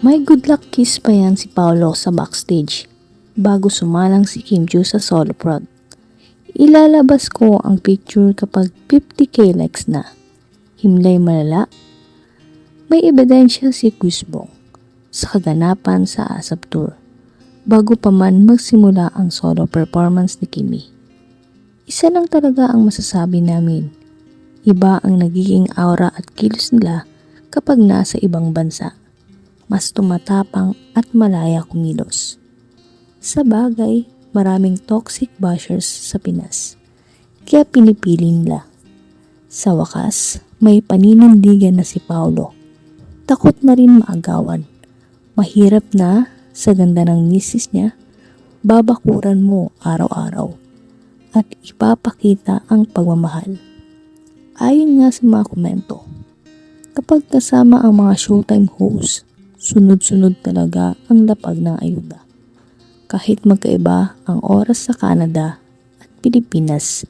May good luck kiss pa yan si Paolo sa backstage bago sumalang si Kim Joo sa solo prod. Ilalabas ko ang picture kapag 50k likes na. Himlay malala. May ebidensya si Kusbong sa kaganapan sa ASAP Tour bago pa man magsimula ang solo performance ni Kimi. Isa lang talaga ang masasabi namin. Iba ang nagiging aura at kilos nila kapag nasa ibang bansa. Mas tumatapang at malaya kumilos. Sa bagay, maraming toxic bashers sa Pinas. Kaya pinipili nila. Sa wakas, may paninindigan na si Paolo. Takot na rin maagawan. Mahirap na sa ganda ng misis niya, babakuran mo araw-araw at ipapakita ang pagmamahal. Ayon nga sa mga komento, kapag kasama ang mga showtime host, sunod-sunod talaga ang lapag ng ayuda. Kahit magkaiba ang oras sa Canada at Pilipinas,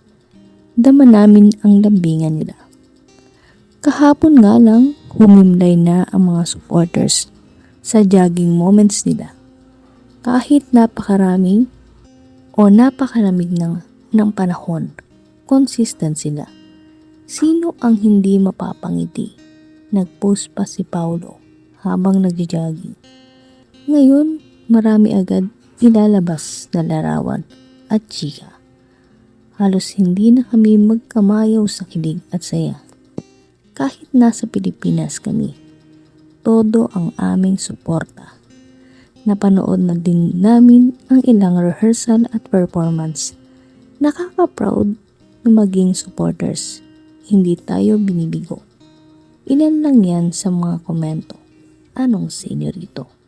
dama namin ang lambingan nila. Kahapon nga lang, humimlay na ang mga supporters sa jogging moments nila. Kahit napakaraming o napakalamig ng, ng panahon, consistent sila. Sino ang hindi mapapangiti? Nag-post pa si Paulo habang nagja-jogging. Ngayon, marami agad ilalabas na larawan at chika. Halos hindi na kami magkamayaw sa kilig at saya. Kahit nasa Pilipinas kami, todo ang aming suporta. Napanood na din namin ang ilang rehearsal at performance. Nakaka-proud na maging supporters. Hindi tayo binibigo. Ilan lang yan sa mga komento. Anong senyorito?